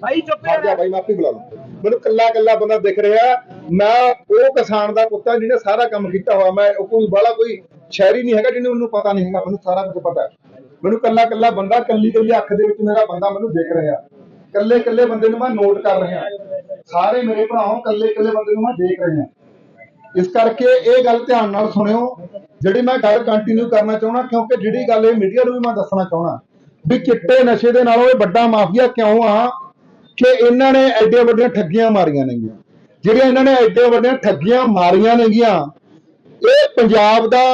ਭਾਈ ਚੁੱਪ ਹਟ ਜਾ ਮਾਫੀ ਬੁਲਾ ਲਓ। ਮੈਨੂੰ ਕੱਲਾ ਕੱਲਾ ਬੰਦਾ ਦਿਖ ਰਿਹਾ ਮੈਂ ਉਹ ਕਿਸਾਨ ਦਾ ਪੁੱਤਾਂ ਜਿਹਨੇ ਸਾਰਾ ਕੰਮ ਕੀਤਾ ਹੋਇਆ। ਮੈਂ ਉਹ ਕੋਈ ਬਾਲਾ ਕੋਈ ਸ਼ਹਿਰੀ ਨਹੀਂ ਹੈਗਾ ਜਿਹਨੂੰ ਮੈਨੂੰ ਪਤਾ ਨਹੀਂ ਹੈਗਾ। ਮੈਨੂੰ ਸਾਰਾ ਕੁਝ ਪਤਾ ਮੈਨੂੰ ਕੱਲਾ ਕੱਲਾ ਬੰਦਾ ਕੱਲੀ ਕੱਲੀ ਅੱਖ ਦੇ ਵਿੱਚ ਮੇਰਾ ਬੰਦਾ ਮੈਨੂੰ ਦਿਖ ਰਿਹਾ ਕੱਲੇ ਕੱਲੇ ਬੰਦੇ ਨੂੰ ਮੈਂ ਨੋਟ ਕਰ ਰਿਹਾ ਸਾਰੇ ਮੇਰੇ ਭਰਾਓ ਕੱਲੇ ਕੱਲੇ ਬੰਦੇ ਨੂੰ ਮੈਂ ਦੇਖ ਰਿਹਾ ਇਸ ਕਰਕੇ ਇਹ ਗੱਲ ਧਿਆਨ ਨਾਲ ਸੁਣਿਓ। ਜਿਹੜੀ ਮੈਂ ਗੱਲ ਕੰਟੀਨਿਊ ਕਰਨਾ ਚਾਹਣਾ ਕਿਉਂਕਿ ਜਿਹੜੀ ਗੱਲ ਇਹ ਮੀਡੀਆ ਨੂੰ ਵੀ ਮੈਂ ਦੱਸਣਾ ਚਾਹਣਾ ਵੀ ਚਿੱਟੇ ਨਸ਼ੇ ਦੇ ਨਾਲੋਂ ਇਹ ਵੱਡਾ ਮਾਫੀਆ ਕਿਉਂ ਆ? ਕਿ ਇਹਨਾਂ ਨੇ ਐਡੇ ਵੱਡੀਆਂ ਠੱਗੀਆਂ ਮਾਰੀਆਂ ਨੇਗੀਆਂ। ਜਿਹੜੀਆਂ ਇਹਨਾਂ ਨੇ ਐਡੇ ਵੱਡੀਆਂ ਠੱਗੀਆਂ ਮਾਰੀਆਂ ਨੇਗੀਆਂ, ਇਹ ਪੰਜਾਬ ਦਾ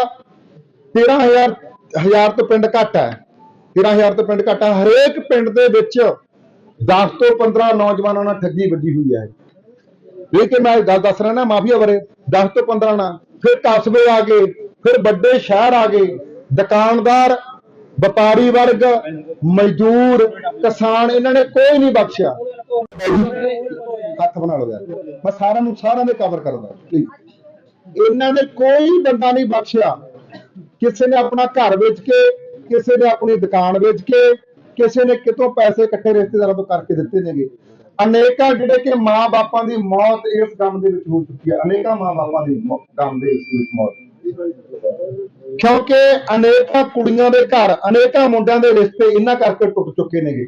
13000 ਹਜ਼ਾਰ ਤੋਂ ਪਿੰਡ ਘੱਟ ਹੈ। 13000 ਤੋਂ ਪਿੰਡ ਘੱਟ ਹੈ। ਹਰੇਕ ਪਿੰਡ ਦੇ ਵਿੱਚ 10 ਤੋਂ 15 ਨੌਜਵਾਨਾਂ ਨਾਲ ਠੱਗੀ ਵੱਜੀ ਹੋਈ ਹੈ। ਇਹ ਕਿ ਮੈਂ ਗੱਲ ਦੱਸ ਰਿਹਾ ਨਾ ਮਾਫੀਆ ਬਾਰੇ 10 ਤੋਂ 15 ਨਾਲ। ਫਿਰ ਕਸਬੇ ਆ ਗਏ, ਫਿਰ ਵੱਡੇ ਸ਼ਹਿਰ ਆ ਗਏ। ਦੁਕਾਨਦਾਰ ਵਪਾਰੀ ਵਰਗ, ਮਜ਼ਦੂਰ, ਕਿਸਾਨ, ਇਹਨਾਂ ਨੇ ਕੋਈ ਨਹੀਂ ਬਖਸ਼ਿਆ। ਹੱਥ ਬਣਾ ਲਓ ਯਾਰ। ਮੈਂ ਸਾਰਿਆਂ ਨੂੰ ਸਾਰਿਆਂ ਦੇ ਕਵਰ ਕਰਦਾ। ਇਹਨਾਂ ਨੇ ਕੋਈ ਬੰਦਾ ਨਹੀਂ ਬਖਸ਼ਿਆ। ਕਿਸੇ ਨੇ ਆਪਣਾ ਘਰ ਵੇਚ ਕੇ, ਕਿਸੇ ਨੇ ਆਪਣੀ ਦੁਕਾਨ ਵੇਚ ਕੇ, ਕਿਸੇ ਨੇ ਕਿਤੋਂ ਪੈਸੇ ਇਕੱਠੇ ਰਿਸ਼ਤੇਦਾਰਾਂ ਤੋਂ ਕਰਕੇ ਦਿੱਤੇ ਨੇਗੇ। ਅਨੇਕਾਂ ਜਿਹੜੇ ਕਿ ਮਾਂ ਬਾਪਾਂ ਦੀ ਮੌਤ ਇਸ ਕੰਮ ਦੇ ਵਿੱਚ ਹੋ ਚੁੱਕੀ ਹੈ। ਅਨੇਕਾਂ ਮਾਂ ਬਾਪਾਂ ਦੀ ਮੌ- ਦੇ ਇਸ ਵਿੱਚ ਮੌਤ। ਕਿਉਂਕਿ ਅਨੇਕਾਂ ਕੁੜੀਆਂ ਦੇ ਘਰ, ਅਨੇਕਾਂ ਮੁੰਡਿਆਂ ਦੇ ਰਿਸ਼ਤੇ ਇਹਨਾਂ ਕਰਕੇ ਟੁੱਟ ਚੁੱਕੇ ਨੇਗੇ।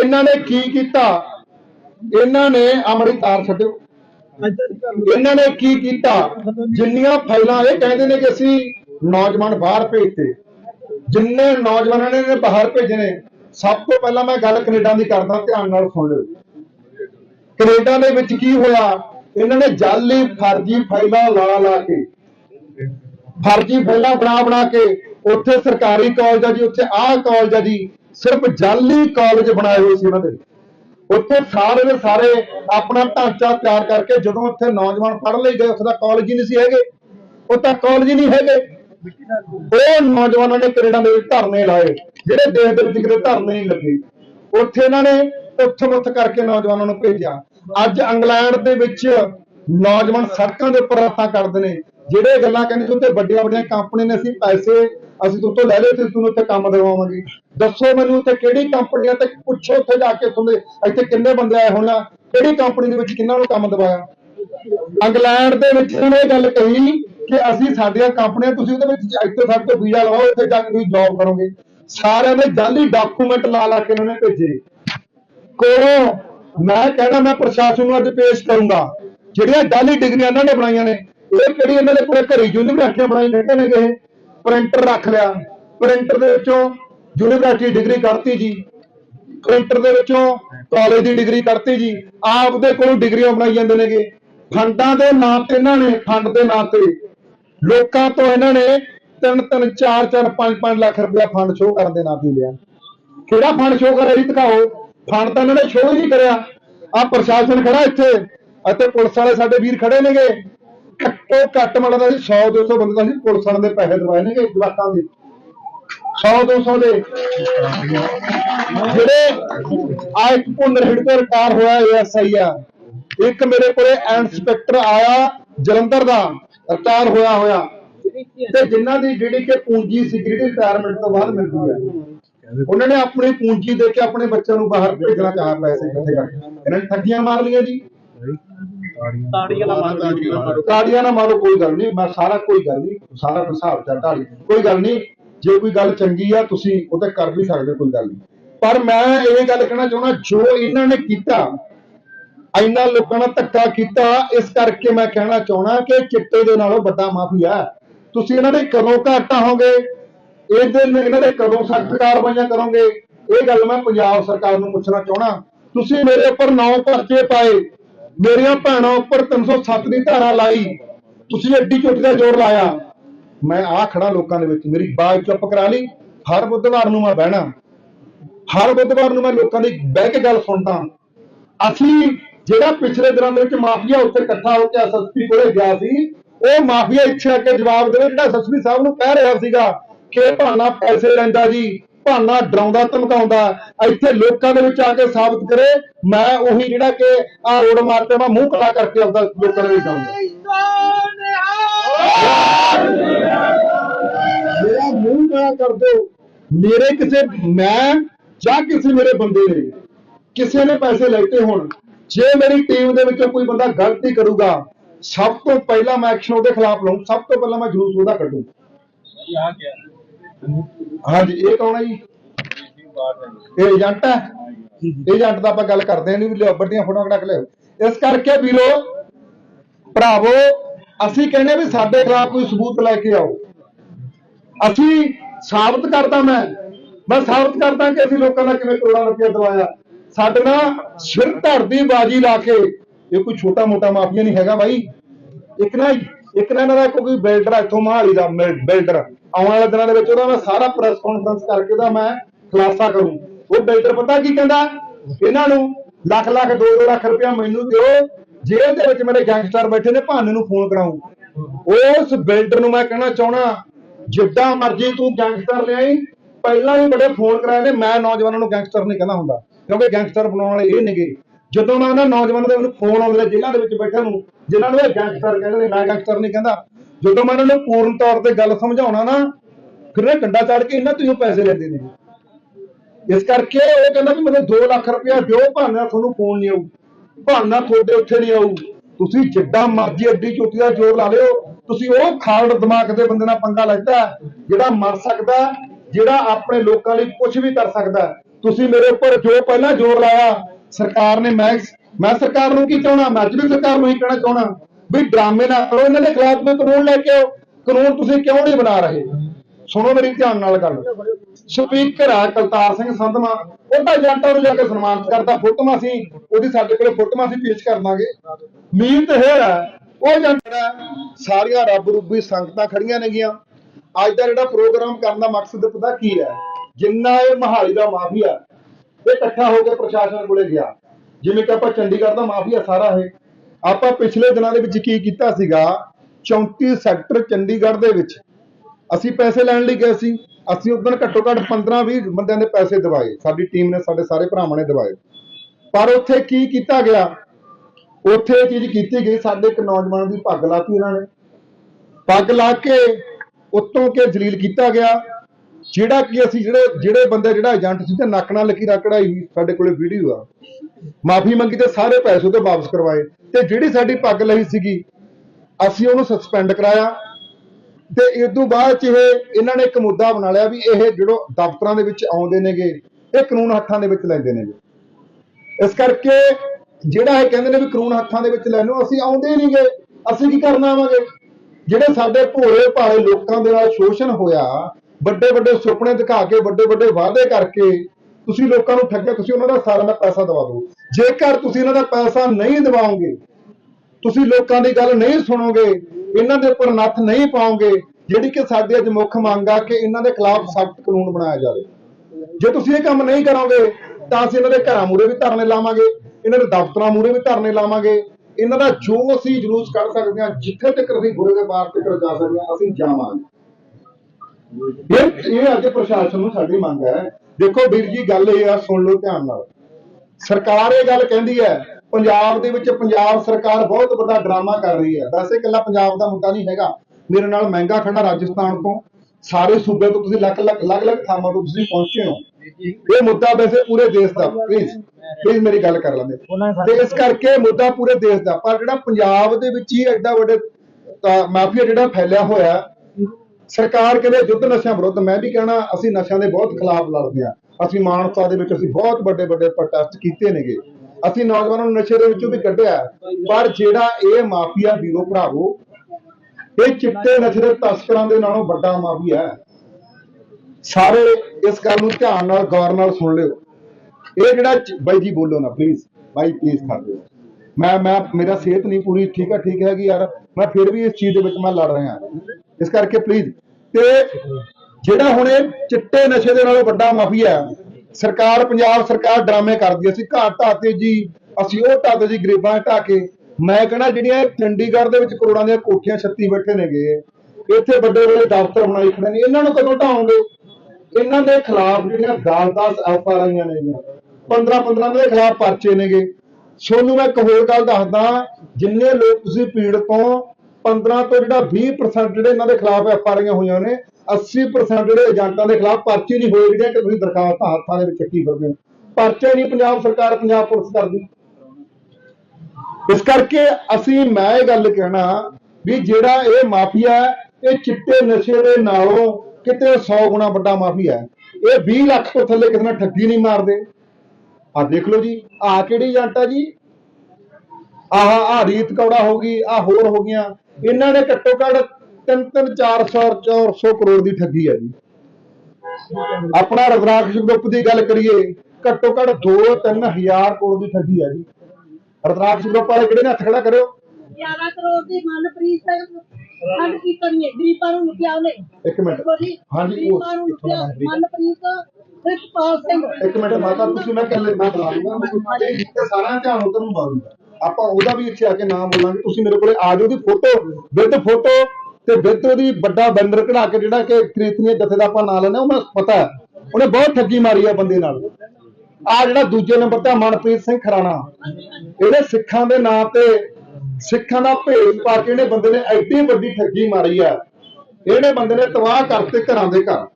ਇਹਨਾਂ ਨੇ ਕੀ ਕੀਤਾ? ਇਹਨਾਂ ਨੇ ਅਮਰੀ ਛੱਡਿਓ। ਇਹਨਾਂ ਨੇ ਕੀ ਕੀਤਾ? ਜਿੰਨੀਆਂ ਫਾਈਲਾਂ ਇਹ ਕਹਿੰਦੇ ਨੇ ਕਿ ਅਸੀਂ ਨੌਜਵਾਨ ਬਾਹਰ ਭੇਜਤੇ। ਜਿੰਨੇ ਨੌਜਵਾਨਾਂ ਨੇ ਇਹਨੇ ਬਾਹਰ ਭੇਜਣੇ ਸਭ ਤੋਂ ਪਹਿਲਾਂ ਮੈਂ ਗੱਲ ਕੈਨੇਡਾ ਦੀ ਕਰਦਾ, ਧਿਆਨ ਨਾਲ ਸੁਣ ਲਿਓ। ਕੈਨੇਡਾ ਦੇ ਵਿੱਚ ਕੀ ਹੋਇਆ? ਇਹਨਾਂ ਨੇ ਜਾਲੀ ਫਰਜ਼ੀ ਫਾਈਲਾਂ ਲਾ ਲਾ ਕੇ ਫਰਜ਼ੀ ਫਾਈਲਾਂ ਬਣਾ ਬਣਾ ਕੇ ਉੱਥੇ ਸਰਕਾਰੀ ਕਾਲਜ ਆ ਜੀ, ਉੱਥੇ ਆਹ ਕਾਲਜ ਆ ਜੀ, ਸਿਰਫ ਜਾਲੀ ਕਾਲਜ ਬਣਾਏ ਹੋਏ ਸੀ ਉਹਨਾਂ ਦੇ। ਉੱਥੇ ਸਾਰੇ ਦੇ ਸਾਰੇ ਆਪਣਾ ਢਾਂਚਾ ਤਿਆਰ ਕਰਕੇ ਜਦੋਂ ਉੱਥੇ ਨੌਜਵਾਨ ਪੜ੍ਹ ਲਈ ਗਏ, ਉੱਥੇ ਦਾ ਕਾਲਜ ਹੀ ਨਹੀਂ ਸੀ ਹੈਗੇ। ਉਹ ਤਾਂ ਕਾਲਜ ਹੀ ਨਹੀਂ ਹੈਗੇ। ਉਹ ਨੌਜਵਾਨਾਂ ਨੇ ਕੈਨੇਡਾ ਦੇ ਵਿੱਚ ਧਰਨੇ ਲਾਏ, ਜਿਹੜੇ ਦੇਸ਼ ਦੇ ਵਿੱਚ ਕਿਤੇ ਧਰਨੇ ਨਹੀਂ ਲੱਗੇ। ਉੱਥੇ ਇਹਨਾਂ ਨੇ ਉੱਥ ਮੁੱਥ ਕਰਕੇ ਨੌਜਵਾਨਾਂ ਨੂੰ ਭੇਜਿਆ। ਅੱਜ ਇੰਗਲੈਂਡ ਦੇ ਵਿੱਚ ਨੌਜਵਾਨ ਸੜਕਾਂ ਦੇ ਉੱਪਰ ਰਾਤਾਂ ਕਰਦੇ ਨੇ। ਜਿਹੜੇ ਗੱਲਾਂ ਕਹਿੰਦੇ ਸੀ ਉੱਥੇ ਵੱਡੀਆਂ ਵੱਡੀਆਂ ਕੰਪਨੀ ਨੇ, ਅਸੀਂ ਪੈਸੇ ਅਸੀਂ ਤੁਮ ਤੋਂ ਲੈ ਲਏ ਤੇ ਤੁਹਾਨੂੰ ਉੱਥੇ ਕੰਮ ਦਿਵਾਵਾਂਗੇ। ਦੱਸੋ ਮੈਨੂੰ ਉੱਥੇ ਕਿਹੜੀ ਕੰਪਨੀਆਂ ਤੇ ਪੁੱਛੋ ਉੱਥੇ ਜਾ ਕੇ ਉੱਥੋਂ ਦੇ ਇੱਥੇ ਕਿੰਨੇ ਬੰਦੇ ਆਏ ਹੋਣ ਕਿਹੜੀ ਕੰਪਨੀ ਦੇ ਵਿੱਚ ਕਿੰਨਾਂ ਨੂੰ ਕੰਮ ਦਿਵਾਇਆ? ਇੰਗਲੈਂਡ ਦੇ ਵਿੱਚ ਇਹਨਾਂ ਨੇ ਇਹ ਗੱਲ ਕਹੀ ਕਿ ਅਸੀਂ ਸਾਡੀਆਂ ਕੰਪਨੀਆਂ, ਤੁਸੀਂ ਉਹਦੇ ਵਿੱਚ ਇੱਥੇ ਸਾਡੇ ਤੋਂ ਵੀਜ਼ਾ ਲਵਾਓ ਇੱਥੇ ਜਾ ਕੇ ਤੁਸੀਂ ਜੌਬ ਕਰੋਗੇ। ਸਾਰਿਆਂ ਨੇ ਜਾਲੀ ਡਾਕੂਮੈਂਟ ਲਾ ਲਾ ਕੇ ਉਹਨਾਂ ਨੇ ਭੇਜੇ। ਕੋਲੋਂ ਮੈਂ ਕਹਿਣਾ, ਮੈਂ ਪ੍ਰਸ਼ਾਸਨ ਨੂੰ ਅੱਜ ਪੇਸ਼ ਕਰੂੰਗਾ, ਜਿਹੜੀਆਂ ਜਾਲੀ ਡਿਗਰੀਆਂ ਇਹਨਾਂ ਨੇ ਬਣਾਈਆਂ ਨੇ ਇਹ ਕਿਹੜੀ ਇਹਨਾਂ ਦੇ ਪੂਰੇ ਘਰੀ ਯੂਨੀਵਰਸਿਟੀਆਂ ਬਣਾਈ ਬੈਠੇ ਨੇ ਕਿ ਪ੍ਰਿੰਟਰ ਰੱਖ ਲਿਆ। ਪ੍ਰਿੰਟਰ ਦੇ ਵਿੱਚੋਂ ਯੂਨੀਵਰਸਿਟੀ ਡਿਗਰੀ ਕੱਢਤੀ ਜੀ। ਪ੍ਰਿੰਟਰ ਦੇ ਵਿੱਚੋਂ ਕਾਲਜ ਦੀ ਡਿਗਰੀ ਕੱਢਤੀ ਜੀ। ਆਪ ਦੇ ਕੋਲੋਂ ਡਿਗਰੀਆਂ ਬਣਾਈ ਜਾਂਦੇ ਨੇਗੇ ਫੰਡਾਂ ਦੇ ਨਾਂ ਤੇ ਇਹਨਾਂ ਨੇ ਫੰਡ ਦੇ ਨਾਂ ਤੇ। ਲੋਕਾਂ ਤੋਂ ਇਹਨਾਂ ਨੇ ਤਿੰਨ ਤਿੰਨ, ਚਾਰ ਚਾਰ, ਪੰਜ ਪੰਜ ਲੱਖ ਰੁਪਇਆ ਫੰਡ ਸ਼ੋਅ ਕਰਨ ਦੇ ਨਾਂ ਤੇ ਲਿਆ। ਕਿਹੜਾ ਫੰਡ ਸ਼ੋਅ ਕਰਿਆ ਜੀ ਦਿਖਾਓ? ਫੰਡ ਤਾਂ ਇਹਨਾਂ ਨੇ ਸ਼ੋਅ ਹੀ ਨਹੀਂ ਕਰਿਆ। ਆ ਪ੍ਰਸ਼ਾਸਨ ਖੜਾ ਇੱਥੇ, ਅਤੇ ਪੁਲਿਸ ਵਾਲੇ ਸਾਡੇ ਵੀਰ ਖੜੇ ਨੇਗੇ। ਘੱਟੋ ਘੱਟ ਮਤਲਬ ਅਸੀਂ 100 200 ਬੰਦੇ ਤਾਂ ਅਸੀਂ ਪੁਲਿਸ ਵਾਲਿਆਂ ਦੇ ਪੈਸੇ ਦਵਾਏ ਨੇਗੇ ਜਵਾਕਾਂ ਦੇ। 100 200 ਦੇ। ਜਿਹੜੇ ਆ ਇੱਕ ਭੁੰਨਰ ਹਿੱਟ ਤੋਂ ਰਿਟਾਇਰ ਹੋਇਆ ਐਸਆਈ ਆ ਇੱਕ ਮੇਰੇ ਕੋਲੇ ਇੰਸਪੈਕਟਰ ਆਇਆ, ਜਲੰਧਰ ਦਾ, ਰਿਟਾਇਰ ਹੋਇਆ ਹੋਇਆ। ਤੇ ਜਿਨ੍ਹਾਂ ਦੀ ਜਿਹੜੀ ਕਿ ਪੂੰਜੀ ਸੀ, ਜਿਹੜੀ ਰਿਟਾਇਰਮੈਂਟ ਤੋਂ ਬਾਅਦ ਮਿਲਦੀ ਹੈ, ਉਹਨਾਂ ਨੇ ਆਪਣੀ ਪੂੰਜੀ ਦੇ ਕੇ ਆਪਣੇ ਬੱਚਿਆਂ ਨੂੰ ਬਾਹਰ ਭੇਜਣਾ ਚਾਹ ਪੈਸੇ ਇਕੱਠੇ ਕਰਕੇ। ਇਹਨਾਂ ਨੇ ਠੱਗੀਆਂ ਮਾਰ ਲਈਆਂ ਜੀ। ਤਾੜੀਆਂ ਨਾਲ ਮਾਰ ਤਾੜੀਆਂ ਨਾ ਮਾਰੋ ਕੋਈ ਗੱਲ ਨਹੀਂ ਮੈਂ ਸਾਰਾ ਕੋਈ ਗੱਲ ਨਹੀਂ ਸਾਰਾ ਹਿਸਾਬ ਚੱਲ ਢਾਲੀ ਕੋਈ ਗੱਲ ਨਹੀਂ ਜੇ ਕੋਈ ਗੱਲ ਚੰਗੀ ਆ ਤੁਸੀਂ ਉਹ ਤੇ ਕਰ ਵੀ ਸਕਦੇ ਕੋਈ ਗੱਲ ਨਹੀਂ। ਪਰ ਮੈਂ ਇਹ ਗੱਲ ਕਹਿਣਾ ਚਾਹੁੰਦਾ ਜੋ ਇਹਨਾਂ ਨੇ ਕੀਤਾ ਇੰਨਾ ਲੋਕਾਂ ਨਾਲ ਧੱਕਾ ਕੀਤਾ ਇਸ ਕਰਕੇ ਮੈਂ ਕਹਿਣਾ ਚਾਹੁੰਦਾ ਕਿ ਚਿੱਟੇ ਦੇ ਨਾਲੋਂ ਵੱਡਾ ਮਾਫੀਆ ਹੈ। ਤੁਸੀਂ ਇਹਨਾਂ ਦੇ ਕਦੋਂ ਘਾਟਾ ਹੋਗੇ ਇਹਦੇ ਇਹਨਾਂ ਦੇ ਕਦੋਂ ਸਖਤ ਕਾਰਵਾਈਆਂ ਕਰੋਗੇ? ਇਹ ਗੱਲ ਮੈਂ ਪੰਜਾਬ ਸਰਕਾਰ ਨੂੰ ਪੁੱਛਣਾ ਚਾਹੁੰਦਾ। ਤੁਸੀਂ ਮੇਰੇ ਉੱਪਰ ਨੌ ਪਰਚੇ ਪਾਏ ਮੇਰੀਆਂ ਭੈਣਾਂ ਉੱਪਰ 307 ਦੀ ਧਾਰਾ ਲਾਈ। ਤੁਸੀਂ ਐਡੀ ਚੋਟੀ ਦਾ ਜ਼ੋਰ ਲਾਇਆ। ਮੈਂ ਆ ਖੜਾ ਲੋਕਾਂ ਦੇ ਵਿੱਚ। ਮੇਰੀ ਬਾਤ ਚੁੱਪ ਕਰਾ ਲਈ। ਹਰ ਬੁੱਧਵਾਰ ਨੂੰ ਮੈਂ ਬਹਿਣਾ। ਹਰ ਬੁੱਧਵਾਰ ਨੂੰ ਮੈਂ ਲੋਕਾਂ ਦੀ ਬਹਿ ਕੇ ਗੱਲ ਸੁਣਦਾ। ਅਸੀਂ ਜਿਹੜਾ ਪਿਛਲੇ ਦਿਨਾਂ ਦੇ ਵਿੱਚ ਮਾਫੀਆ ਉੱਤੇ ਇਕੱਠਾ ਹੋ ਕੇ ਐਸਐਸਪੀ ਕੋਲੇ ਗਿਆ ਸੀ, ਉਹ ਮਾਫੀਆ ਇੱਥੇ ਆ ਕੇ ਜਵਾਬ ਦੇਵੇ। ਜਿਹੜਾ ਐਸਐਸਪੀ ਸਾਹਿਬ ਨੂੰ ਕਹਿ ਰਿਹਾ ਸੀਗਾ ਕਿ ਭਾਣਾ ਪੈਸੇ ਲੈਂਦਾ ਜੀ। ਭਾਨਾ ਡਰਾਉਂਦਾ, ਧਮਕਾਉਂਦਾ, ਇੱਥੇ ਲੋਕਾਂ ਦੇ ਵਿੱਚ ਆ ਕੇ ਸਾਬਤ ਕਰੇ, ਮੈਂ ਉਹੀ ਜਿਹੜਾ ਕਿ ਆ ਰੋਡ ਮਾਰ ਮੈਂ ਮੂੰਹ ਕਲਾ ਕਰਕੇ ਆਉਂਦਾ ਲੋਕਾਂ ਦੇ ਵਿੱਚ ਆਉਂਦਾ। ਮੇਰਾ ਮੂੰਹ ਕਲਾ ਕਰ ਦਿਓ। ਮੇਰੇ ਕਿਸੇ, ਮੈਂ ਜਾਂ ਕਿਸੇ ਮੇਰੇ ਬੰਦੇ ਨੇ ਕਿਸੇ ਨੇ ਪੈਸੇ ਲੈਤੇ ਹੋਣ, ਜੇ ਮੇਰੀ ਟੀਮ ਦੇ ਵਿੱਚੋਂ ਕੋਈ ਬੰਦਾ ਗਲਤੀ ਕਰੂਗਾ, ਸਭ ਤੋਂ ਪਹਿਲਾਂ ਮੈਂ ਐਕਸ਼ਨ ਉਹਦੇ ਖਿਲਾਫ ਲਵਾਂ ਸਭ ਤੋਂ ਪਹਿਲਾਂ ਮੈਂ ਜਲੂਸ ਉਹਦਾ ਕੱਢੂ। ਯਾਰ ਕੀ ਹਾਂਜੀ, ਇਹ ਕੌਣ ਹੈ ਜੀ? ਇਹ ਏਜੰਟ ਹੈ? ਏਜੰਟ ਦਾ ਆਪਾਂ ਗੱਲ ਕਰਦੇ ਨਹੀਂ ਵੀ ਲਿਓ ਵੱਡੀਆਂ ਫੋਟੋਆਂ ਕਢਾ ਕੇ ਲਿਓ ਇਸ ਕਰਕੇ ਵੀਰੋ, ਭਰਾਵੋ, ਅਸੀਂ ਕਹਿੰਦੇ ਵੀ ਸਾਡੇ ਖਿਲਾਫ ਕੋਈ ਸਬੂਤ ਲੈ ਕੇ ਆਓ। ਅਸੀਂ ਸਾਬਤ ਕਰਦਾ ਮੈਂ। ਮੈਂ ਸਾਬਤ ਕਰਦਾ ਕਿ ਅਸੀਂ ਲੋਕਾਂ ਦਾ ਕਿਵੇਂ ਕਰੋੜਾਂ ਰੁਪਇਆ ਦਵਾਇਆ। ਸਾਡੇ ਨਾਲ ਸਿਰ ਧੜ ਦੀ ਬਾਜੀ ਲਾ ਕੇ, ਇਹ ਕੋਈ ਛੋਟਾ ਮੋਟਾ ਮਾਫੀਆ ਨਹੀਂ ਹੈਗਾ ਬਾਈ। ਇੱਕ ਨਾ ਇੱਕ ਨਾ ਇਹਨਾਂ ਦਾ ਕੋਈ ਬਿਲਡਰ ਹੈ ਇੱਥੋਂ ਮਹਾਲੀ ਦਾ ਬਿਲਡਰ ਆਉਣ ਵਾਲੇ ਦਿਨਾਂ ਦੇ ਵਿੱਚ ਉਹਦਾ ਮੈਂ ਸਾਰਾ ਪ੍ਰੈਸ ਕਾਨਫਰੰਸ ਕਰਕੇ ਉਹਦਾ ਮੈਂ ਖੁਲਾਸਾ ਕਰੂੰ। ਉਹ ਬਿਲਡਰ ਪਤਾ ਕੀ ਕਹਿੰਦਾ? ਇਹਨਾਂ ਨੂੰ ਲੱਖ ਲੱਖ 2 ਲੱਖ ਰੁਪਇਆ ਮੈਨੂੰ ਦਿਓ ਜੇਲ੍ਹ ਦੇ ਵਿੱਚ ਮੇਰੇ ਗੈਂਗਸਟਰ ਬੈਠੇ ਨੇ, ਭਾਨੇ ਨੂੰ ਫੋਨ ਕਰਾਉਂ ਉਸ ਬਿਲਡਰ ਨੂੰ ਮੈਂ ਕਹਿਣਾ ਚਾਹਣਾ ਜਿੱਦਾਂ ਮਰਜ਼ੀ ਤੂੰ ਗੈਂਗਸਟਰ ਲਿਆਈ, ਪਹਿਲਾਂ ਵੀ ਬੜੇ ਫੋਨ ਕਰਾਏ ਨੇ, ਮੈਂ ਨੌਜਵਾਨਾਂ ਨੂੰ ਗੈਂਗਸਟਰ ਨਹੀਂ ਕਹਿੰਦਾ ਹੁੰਦਾ। ਕਿਉਂਕਿ ਗੈਂਗਸਟਰ ਬਣਾਉਣ ਵਾਲੇ ਇਹ ਨੇਗੇ। ਜਦੋਂ ਮੈਂ ਉਹਨਾਂ ਨੌਜਵਾਨ ਦੇ ਮੈਨੂੰ ਫੋਨ ਆਉਂਦੇ ਨੇ, ਜੇਲ੍ਹਾਂ ਦੇ ਵਿੱਚ ਬੈਠੇ ਨੂੰ, ਜਿਨ੍ਹਾਂ ਨੂੰ ਇਹ ਗੈਂਗਸਟਰ ਕਹਿੰਦੇ ਨੇ, ਮੈਂ ਗੈਂਗਸਟਰ ਨਹੀਂ ਕਹਿੰਦਾ। ਜਦੋਂ ਮੈਂ ਉਹਨਾਂ ਨੂੰ ਪੂਰਨ ਤੌਰ ਤੇ ਗੱਲ ਸਮਝਾਉਣਾ ਨਾ ਫਿਰ ਇਹ ਡੰਡਾ ਚੜ ਕੇ ਇਹਨਾਂ ਤੋਂ ਪੈਸੇ ਲੈਂਦੇ ਨੇ? ਇਸ ਕਰਕੇ ਉਹ ਕਹਿੰਦਾ ਵੀ ਮੈਨੂੰ 2 ਲੱਖ ਰੁਪਇਆ ਦਿਓ ਭਾਣਾ ਤੁਹਾਨੂੰ ਫੋਨ ਨਹੀਂ ਆਊ ਭਾਣਾ ਤੁਹਾਡੇ ਉੱਥੇ ਨਹੀਂ ਆਊ। ਤੁਸੀਂ ਜਿੱਦਾਂ ਮਰਜ਼ੀ ਅੱਡੀ ਚੋਟੀ ਦਾ ਜ਼ੋਰ ਲਾ ਲਿਓ, ਤੁਸੀਂ ਉਹ ਖਾਲੜ ਦਿਮਾਗ ਦੇ ਬੰਦੇ ਨਾਲ ਪੰਗਾ ਲੈਤਾ ਜਿਹੜਾ ਮਰ ਸਕਦਾ ਜਿਹੜਾ ਆਪਣੇ ਲੋਕਾਂ ਲਈ ਕੁਝ ਵੀ ਕਰ ਸਕਦਾ ਤੁਸੀਂ ਮੇਰੇ ਉੱਪਰ ਜੋ ਪਹਿਲਾਂ ਜ਼ੋਰ ਲਾਇਆ ਸਰਕਾਰ ਨੇ ਮੈਂ ਮੈਂ ਸਰਕਾਰ ਨੂੰ ਕੀ ਚਾਹਣਾ ਮੈਂ ਅੱਜ ਵੀ ਸਰਕਾਰ ਨੂੰ ਹੀ ਕਹਿਣਾ ਚਾਹਣਾ ਵੀ ਡਰਾਮੇ ਨਾ ਕਰੋ, ਇਹਨਾਂ ਦੇ ਖਿਲਾਫ ਕੋਈ ਕਾਨੂੰਨ ਲੈ ਕੇ ਆਓ। ਕਾਨੂੰਨ ਤੁਸੀਂ ਕਿਉਂ ਨਹੀਂ ਬਣਾ ਰਹੇ? ਸੁਣੋ ਮੇਰੀ ਧਿਆਨ ਨਾਲ ਗੱਲ। ਸਪੀਕਰ ਆ ਕਲਤਾਰ ਸਿੰਘ ਸੰਧਮਾ ਉਹਦਾ ਏਜੰਟਾਂ ਨੂੰ ਜਾ ਕੇ ਸਨਮਾਨਿਤ ਕਰਦਾ। ਫੋਟੋਆਂ ਸੀ ਉਹਦੀ ਸਾਡੇ ਕੋਲੇ ਫੋਟੋਆਂ ਸੀ ਪੇਸ਼ ਕਰ ਦਾਂਗੇ। ਮੀਤ ਹੈ। ਉਹ ਏਜੰਟ ਜਿਹੜਾ ਸਾਰੀਆਂ ਰੱਬ ਰੂਬੀ ਸੰਗਤਾਂ ਖੜੀਆਂ ਨੇਗੀਆਂ। ਅੱਜ ਦਾ ਜਿਹੜਾ ਪ੍ਰੋਗਰਾਮ ਕਰਨ ਦਾ ਮਕਸਦ ਪਤਾ ਕੀ ਹੈ? ਜਿੰਨਾ ਇਹ ਮਹਾਲੀ ਦਾ ਮਾਫੀਆ ਇਹ ਇਕੱਠਾ ਹੋ ਕੇ ਪ੍ਰਸ਼ਾਸਨ ਕੋਲੇ ਗਿਆ। ਜਿਵੇਂ ਕਿ ਆਪਾਂ ਚੰਡੀਗੜ੍ਹ ਦਾ ਮਾਫੀਆ ਸਾਰਾ ਹੈ। ਆਪਾਂ ਪਿਛਲੇ ਦਿਨਾਂ ਦੇ ਵਿੱਚ ਕੀ ਕੀਤਾ ਸੀਗਾ? 34 ਸੈਕਟਰ ਚੰਡੀਗੜ੍ਹ ਦੇ ਵਿੱਚ ਅਸੀਂ ਪੈਸੇ ਲੈਣ ਲਈ ਗਏ ਸੀ। ਅਸੀਂ ਉਦੋਂ ਘੱਟੋ ਘੱਟ 15-20 ਬੰਦਿਆਂ ਦੇ ਪੈਸੇ ਦਿਵਾਏ। ਸਾਡੀ ਟੀਮ ਨੇ ਸਾਡੇ ਸਾਰੇ ਭਰਾਵਾਂ ਨੇ ਦਿਵਾਏ। ਪਰ ਉੱਥੇ ਕੀ ਕੀਤਾ ਗਿਆ? ਉੱਥੇ ਇਹ ਚੀਜ਼ ਕੀਤੀ ਗਈ। ਸਾਡੇ ਇੱਕ ਨੌਜਵਾਨ ਦੀ ਪੱਗ ਲਾਤੀ ਇਹਨਾਂ ਨੇ। ਪੱਗ ਲਾ ਕੇ ਉੱਤੋਂ ਕੇ ਜਲੀਲ ਕੀਤਾ ਗਿਆ। ਜਿਹੜਾ ਕਿ ਅਸੀਂ ਜਿਹੜੇ ਜਿਹੜੇ ਬੰਦੇ ਜਿਹੜਾ ਏਜੰਟ ਸੀ ਤੇ ਨੱਕ ਨਾਲ ਲਕੀਰਾਂ ਕਢਾਈ ਹੋਈ, ਸਾਡੇ ਕੋਲੇ ਵੀਡੀਓ ਆ। ਮਾਫੀ ਮੰਗੀ ਤੇ ਸਾਰੇ ਪੈਸੇ ਉਹਦੇ ਵਾਪਸ ਕਰਵਾਏ। ਤੇ ਜਿਹੜੀ ਸਾਡੀ ਪੱਗ ਲਈ ਸੀਗੀ ਅਸੀਂ ਉਹਨੂੰ ਸਸਪੈਂਡ ਕਰਾਇਆ। ਤੇ ਇਸ ਤੋਂ ਬਾਅਦ ਚ ਇਹ ਇਹਨਾਂ ਨੇ ਇੱਕ ਮੁੱਦਾ ਬਣਾ ਲਿਆ ਵੀ ਇਹ ਜਿਹੜੋ ਦਫ਼ਤਰਾਂ ਦੇ ਵਿੱਚ ਆਉਂਦੇ ਨੇਗੇ ਇਹ ਕਾਨੂੰਨ ਹੱਥਾਂ ਦੇ ਵਿੱਚ ਲੈਂਦੇ ਨੇਗੇ। ਇਸ ਕਰਕੇ ਜਿਹੜਾ ਇਹ ਕਹਿੰਦੇ ਨੇ ਵੀ ਕਾਨੂੰਨ ਹੱਥਾਂ ਦੇ ਵਿੱਚ ਲੈ ਲਓ ਅਸੀਂ ਆਉਂਦੇ ਹੀ ਨਹੀਂਗੇ। ਅਸੀਂ ਕੀ ਕਰਨਾ ਆਵਾਂਗੇ ਜਿਹੜੇ ਸਾਡੇ ਭੋਲੇ ਭਾਲੇ ਲੋਕਾਂ ਦੇ ਨਾਲ ਸ਼ੋਸ਼ਣ ਹੋਇਆ ਵੱਡੇ ਵੱਡੇ ਸੁਪਨੇ ਦਿਖਾ ਕੇ ਵੱਡੇ ਵੱਡੇ ਵਾਅਦੇ ਕਰਕੇ ਤੁਸੀਂ ਲੋਕਾਂ ਨੂੰ ਠੱਗਿਆ, ਤੁਸੀਂ ਉਹਨਾਂ ਦਾ ਸਾਰਾ ਪੈਸਾ ਦਵਾ ਦਿਓ ਜੇਕਰ ਤੁਸੀਂ ਇਹਨਾਂ ਦਾ ਪੈਸਾ ਨਹੀਂ ਦਿਵਾਓਗੇ, ਤੁਸੀਂ ਲੋਕਾਂ ਦੀ ਗੱਲ ਨਹੀਂ ਸੁਣੋਗੇ, ਇਹਨਾਂ ਦੇ ਉੱਪਰ ਨੱਥ ਨਹੀਂ ਪਾਓਗੇ, ਜਿਹੜੀ ਕਿ ਸਾਡੀ ਅੱਜ ਮੁੱਖ ਮੰਗ ਆ ਕਿ ਇਹਨਾਂ ਦੇ ਖਿਲਾਫ ਸਖਤ ਕਾਨੂੰਨ ਬਣਾਇਆ ਜਾਵੇ। ਜੇ ਤੁਸੀਂ ਇਹ ਕੰਮ ਨਹੀਂ ਕਰੋਗੇ, ਤਾਂ ਅਸੀਂ ਇਹਨਾਂ ਦੇ ਘਰਾਂ ਮੂਰੇ ਵੀ ਧਰਨੇ ਲਾਵਾਂਗੇ, ਇਹਨਾਂ ਦੇ ਦਫ਼ਤਰਾਂ ਮੂਰੇ ਵੀ ਧਰਨੇ ਲਾਵਾਂਗੇ। ਇਹਨਾਂ ਦਾ ਜੋ ਅਸੀਂ ਜਲੂਸ ਕੱਢ ਸਕਦੇ ਹਾਂ, ਜਿੱਥੇ ਤੱਕ ਅਸੀਂ ਗੁਰੂ ਦੇ ਬਾਰ ਤੱਕ ਜਾ ਸਕਦੇ ਹਾਂ, ਅਸੀਂ ਜਾਵਾਂਗੇ। ਇਹ ਇਹ ਅੱਜ ਪ੍ਰਸ਼ਾਸਨ ਨੂੰ ਸਾਡੀ ਮੰਗ ਹੈ। ਦੇਖੋ ਵੀਰ ਜੀ, ਗੱਲ ਇਹ ਆ, ਸੁਣ ਲਓ ਧਿਆਨ ਨਾਲ। ਸਰਕਾਰ ਇਹ ਗੱਲ ਕਹਿੰਦੀ ਹੈ, ਪੰਜਾਬ ਦੇ ਵਿੱਚ ਪੰਜਾਬ ਸਰਕਾਰ ਬਹੁਤ ਵੱਡਾ ਡਰਾਮਾ ਕਰ ਰਹੀ ਹੈ। ਵੈਸੇ ਇਕੱਲਾ ਪੰਜਾਬ ਦਾ ਮੁੱਦਾ ਨਹੀਂ ਹੈਗਾ। ਮੇਰੇ ਨਾਲ ਮਹਿੰਗਾ ਖੜਾ ਰਾਜਸਥਾਨ ਤੋਂ, ਸਾਰੇ ਸੂਬੇ ਤੋਂ ਤੁਸੀਂ ਲੱਖ ਲੱਖ ਅਲੱਗ ਅਲੱਗ ਥਾਵਾਂ ਤੋਂ ਤੁਸੀਂ ਪਹੁੰਚੇ ਹੋ। ਇਹ ਮੁੱਦਾ ਵੈਸੇ ਪੂਰੇ ਦੇਸ਼ ਦਾ ਪਲੀਜ਼ ਪਲੀਜ਼ ਮੇਰੀ ਗੱਲ ਕਰ ਲੈਂਦੇ। ਤੇ ਇਸ ਕਰਕੇ ਮੁੱਦਾ ਪੂਰੇ ਦੇਸ਼ ਦਾ, ਪਰ ਜਿਹੜਾ ਪੰਜਾਬ ਦੇ ਵਿੱਚ ਹੀ ਐਡਾ ਵੱਡੇ ਮਾਫੀਆ ਜਿਹੜਾ ਫੈਲਿਆ ਹੋਇਆ ਸਰਕਾਰ ਕਹਿੰਦੇ ਯੁੱਧ ਨਸ਼ਿਆਂ ਵਿਰੁੱਧ, ਮੈਂ ਵੀ ਕਹਿਣਾ, ਅਸੀਂ ਨਸ਼ਿਆਂ ਦੇ ਬਹੁਤ ਖਿਲਾਫ ਲੜਦੇ ਆ ਅਸੀਂ ਮਾਨਸਾ ਦੇ ਵਿੱਚ ਅਸੀਂ ਬਹੁਤ ਵੱਡੇ ਵੱਡੇ ਪ੍ਰੋਟੈਸਟ ਕੀਤੇ ਨੇਗੇ। ਅਸੀਂ ਨੌਜਵਾਨਾਂ ਨੂੰ ਨਸ਼ੇ ਦੇ ਵਿੱਚੋਂ ਵੀ ਕੱਢਿਆ ਪਰ ਜਿਹੜਾ ਇਹ ਮਾਫੀਆ ਵੀਰੋ ਭਰਾਵੋ, ਇਹ ਚਿੱਟੇ ਨਸ਼ੇ ਦੇ ਤਸਕਰਾਂ ਦੇ ਨਾਲੋਂ ਵੱਡਾ ਮਾਫੀਆ ਹੈ। ਸਾਰੇ ਇਸ ਗੱਲ ਨੂੰ ਧਿਆਨ ਨਾਲ, ਗੌਰ ਨਾਲ ਸੁਣ ਲਿਓ। ਇਹ ਜਿਹੜਾ ਬਾਈ ਜੀ ਬੋਲੋ ਨਾ ਪਲੀਜ਼ ਬਾਈ ਪਲੀਜ਼ ਕਰ ਦਿਓ। ਮੈਂ ਮੈਂ, ਮੇਰਾ ਸਿਹਤ ਨਹੀਂ ਪੂਰੀ, ਠੀਕ ਹੈ, ਠੀਕ ਹੈਗੀ ਯਾਰ, ਮੈਂ ਫਿਰ ਵੀ ਇਸ ਚੀਜ਼ ਦੇ ਵਿੱਚ ਮੈਂ ਲੜ ਰਿਹਾ। ਇਸ ਕਰਕੇ ਪਲੀਜ਼ ਤੇ ਜਿਹੜਾ ਹੁਣ ਇਹ ਚਿੱਟੇ ਨਸ਼ੇ ਦੇ ਨਾਲੋਂ ਵੱਡਾ ਮਾਫੀਆ ਹੈ, ਸਰਕਾਰ, ਪੰਜਾਬ ਸਰਕਾਰ ਡਰਾਮੇ ਕਰਦੀ ਅਸੀਂ ਘਾਟ ਢਾਤੇ ਜੀ, ਅਸੀਂ ਉਹ ਢਾਤੇ ਜੀ ਗਰੀਬਾਂ ਢਾ ਕੇ, ਮੈਂ ਕਹਿੰਦਾ ਜਿਹੜੀਆਂ ਚੰਡੀਗੜ੍ਹ ਦੇ ਵਿੱਚ ਕਰੋੜਾਂ ਦੀਆਂ ਕੋਠੀਆਂ ਛੱਤੀ ਬੈਠੇ ਨੇਗੇ, ਇੱਥੇ ਵੱਡੇ ਵੱਡੇ ਦਫ਼ਤਰ ਬਣਾਈ ਖੜੇ ਨੇ, ਇਹਨਾਂ ਨੂੰ ਕਦੋਂ ਢਾਉਂਗੇ ਇਹਨਾਂ ਦੇ ਖਿਲਾਫ ਜਿਹੜੀਆਂ 10-10 ਐਫਆਰ ਆਈਆਂ ਨੇਗੀਆਂ 15-15 ਦੇ ਖਿਲਾਫ ਪਰਚੇ ਨੇਗੇ। ਸੋਨੂੰ ਮੈਂ ਇੱਕ ਹੋਰ ਗੱਲ ਦੱਸਦਾ, ਜਿੰਨੇ ਲੋਕ ਤੁਸੀਂ ਪੀੜ ਤੋਂ 15 ਤੋਂ ਜਿਹੜਾ 20% ਜਿਹੜੇ ਇਹਨਾਂ ਦੇ ਖਿਲਾਫ ਐਫਆਰ ਆਈਆਂ ਹੋਈਆਂ ਨੇ 80% ਜਿਹੜੇ ਏਜੰਟਾਂ ਦੇ ਖਿਲਾਫ ਪਰਚੀ ਨਹੀਂ ਹੋਏ ਜਿਹੜੀਆਂ ਕਿ ਤੁਸੀਂ ਦਰਖਾਸਤਾਂ ਹੱਥਾਂ ਦੇ ਵਿੱਚ ਚੱਕੀ ਫਿਰਦੇ ਹੋ। ਪਰਚਾ ਨਹੀਂ ਪੰਜਾਬ ਸਰਕਾਰ ਪੰਜਾਬ ਪੁਲਿਸ ਕਰਦੀ। ਇਸ ਕਰਕੇ ਅਸੀਂ, ਮੈਂ ਇਹ ਗੱਲ ਕਹਿਣਾ ਵੀ ਜਿਹੜਾ ਇਹ ਮਾਫੀਆ ਇਹ ਚਿੱਟੇ ਨਸ਼ੇ ਦੇ ਨਾਲੋਂ ਕਿਤੇ 100 ਗੁਣਾ ਵੱਡਾ ਮਾਫੀਆ ਹੈ। ਇਹ 20 ਲੱਖ ਤੋਂ ਥੱਲੇ ਕਿਸੇ ਨਾਲ ਠੱਗੀ ਨਹੀਂ ਮਾਰਦੇ। ਆ ਦੇਖ ਲਓ ਜੀ ਆ ਕਿਹੜੀ ਏਜੰਟ ਆ ਜੀ? ਆਹ ਆ ਰੀਤ ਕੌੜਾ ਹੋ ਗਈ ਆ ਹੋਰ ਹੋ ਗਈਆਂ। ਇਹਨਾਂ ਨੇ ਘੱਟੋ ਘੱਟ 3-3 400 400 ਕਰੋੜ ਦੀ ਠੱਗੀ ਹੈ ਜੀ। ਆਪਣਾ ਰਜ਼ਰਾਕਸ਼ ਗਰੁੱਪ ਦੀ ਗੱਲ ਕਰੀਏ ਘੱਟੋ ਘੱਟ 2-3 ਹਜ਼ਾਰ ਕਰੋੜ ਦੀ ਠੱਗੀ ਹੈ ਜੀ। ਰਜ਼ਰਾਕਸ਼ ਗਰੁੱਪ ਵਾਲੇ ਕਿਹੜੇ ਨੇ ਹੱਥ ਖੜਾ ਕਰਿਓ? 11 ਕਰੋੜ ਦੀ ਮਨਪ੍ਰੀਤ ਸਿੰਘ ਫੰਡ ਕੀਤੀ ਹੈ ਗਰੀਬਾਂ ਨੂੰ ਲੁੱਟਿਆ ਉਹਨੇ। ਇੱਕ ਮਿੰਟ। ਹਾਂਜੀ, ਉਹ ਮਨਪ੍ਰੀਤ? ਸਿੰਘ। ਇੱਕ ਮਿੰਟ ਮਾਤਾ ਤੁਸੀਂ ਮੈਂ ਕੱਲੇ ਮੈਂ ਬੁਲਾ ਲੂੰਗਾ ਸਾਰਾ ਧਿਆਨ ਉਧਰ ਨੂੰ ਮਾਰੂੰਗਾ ਆਪਾਂ ਉਹਦਾ ਵੀ ਇੱਥੇ ਆ ਕੇ ਨਾਮ ਬੋਲਾਂਗੇ। ਤੁਸੀਂ ਮੇਰੇ ਕੋਲੇ ਆ ਜਾਓ ਉਹਦੀ ਫੋਟੋ ਵਿਦ ਫੋਟੋ ਤੇ ਵਿਦ ਉਹਦੀ ਵੱਡਾ ਬੈਨਰ ਕਢਾ ਕੇ ਜਿਹੜਾ ਕਿ ਕ੍ਰਿਤਨੀ ਜਥੇ ਦਾ ਆਪਾਂ ਨਾਂ ਲੈਣਾ ਉਹ ਮੈਨੂੰ ਪਤਾ ਉਹਨੇ ਬਹੁਤ ਠੱਗੀ ਮਾਰੀ ਆ ਬੰਦੇ ਨਾਲ। ਆ ਜਿਹੜਾ ਦੂਜੇ ਨੰਬਰ ਤੇ ਮਨਪ੍ਰੀਤ ਸਿੰਘ ਖਰਾਣਾ। ਇਹਨੇ ਸਿੱਖਾਂ ਦੇ ਨਾਂ ਤੇ ਸਿੱਖਾਂ ਦਾ ਭੇਦ ਪਾ ਕੇ ਇਹਨੇ ਬੰਦੇ ਨੇ ਐਡੀ ਵੱਡੀ ਠੱਗੀ ਮਾਰੀ ਆ। ਇਹਨੇ ਬੰਦੇ ਨੇ ਤਬਾਹ ਕਰਤੇ ਘਰਾਂ ਦੇ ਘਰ।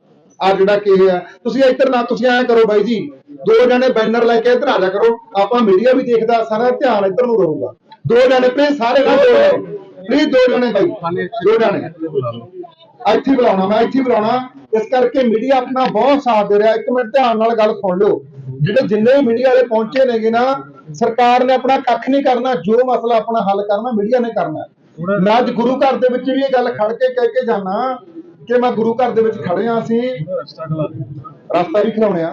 ਆ ਜਿਹੜਾ ਕੀ ਹੈ ਤੁਸੀਂ ਇੱਧਰ ਨਾ, ਤੁਸੀਂ ਐਂ ਕਰੋ ਬਾਈ ਜੀ, ਦੋ ਜਣੇ ਬੈਨਰ ਲੈ ਕੇ ਇੱਧਰ ਆ ਜਾ ਕਰੋ, ਆਪਾਂ ਮੀਡੀਆ ਵੀ ਦੇਖਦਾ, ਸਾਰਾ ਧਿਆਨ ਇੱਧਰ ਨੂੰ ਰਹੂਗਾ। ਦੋ ਜਣੇ ਪਲੀਜ਼ ਸਾਰੇ ਨਾ ਪਲੀਜ਼ ਦੋ ਜਣੇ ਬਾਈ, ਦੋ ਜਣੇ। ਇੱਥੇ ਬੁਲਾਉਣਾ, ਮੈਂ ਇੱਥੇ ਬੁਲਾਉਣਾ। ਇਸ ਕਰਕੇ ਮੀਡੀਆ ਆਪਣਾ ਬਹੁਤ ਸਾਥ ਦੇ ਰਿਹਾ, ਇੱਕ ਮਿੰਟ ਧਿਆਨ ਨਾਲ ਗੱਲ ਸੁਣ ਲਿਓ। ਜਿਹੜੇ ਜਿੰਨੇ ਵੀ ਮੀਡੀਆ ਵਾਲੇ ਪਹੁੰਚੇ ਨੇਗੇ ਨਾ, ਸਰਕਾਰ ਨੇ ਆਪਣਾ ਕੱਖ ਨਹੀਂ ਕਰਨਾ, ਜੋ ਮਸਲਾ ਆਪਣਾ ਹੱਲ ਕਰਨਾ ਮੀਡੀਆ ਨੇ ਕਰਨਾ। ਮੈਂ ਅੱਜ ਗੁਰੂ ਘਰ ਦੇ ਵਿੱਚ ਵੀ ਇਹ ਗੱਲ ਖੜ ਕੇ ਕਹਿ ਕੇ ਜਾਣਾ ਕਿ ਮੈਂ ਗੁਰੂ ਘਰ ਦੇ ਵਿੱਚ ਖੜੇ ਆ ਅਸੀਂ ਰਸਤਾ ਵੀ ਖਿਲਾਉਣੇ ਆ।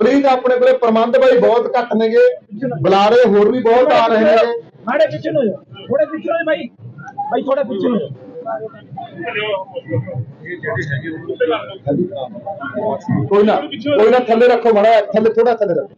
ਪਲੀਜ਼ ਆਪਣੇ ਕੋਲੇ ਪ੍ਰਬੰਧ ਬਾਈ ਬਹੁਤ ਘੱਟ ਨੇਗੇ। ਬੁਲਾਰੇ ਹੋਰ ਵੀ ਬਹੁਤ ਆ ਰਹੇ ਨੇਗੇ। ਮਾੜੇ ਪਿੱਛੇ ਨੂੰ ਥੋੜੇ ਪਿੱਛੇ ਨੂੰ ਭਾਈ ਭਾਈ ਥੋੜੇ ਪਿੱਛੇ ਨੂੰ ਕੋਈ ਨਾ ਕੋਈ ਨਾ ਥੱਲੇ ਰੱਖੋ ਮੜਾ ਥੱਲੇ ਥੋੜਾ ਥੱਲੇ ਰੱਖੋ।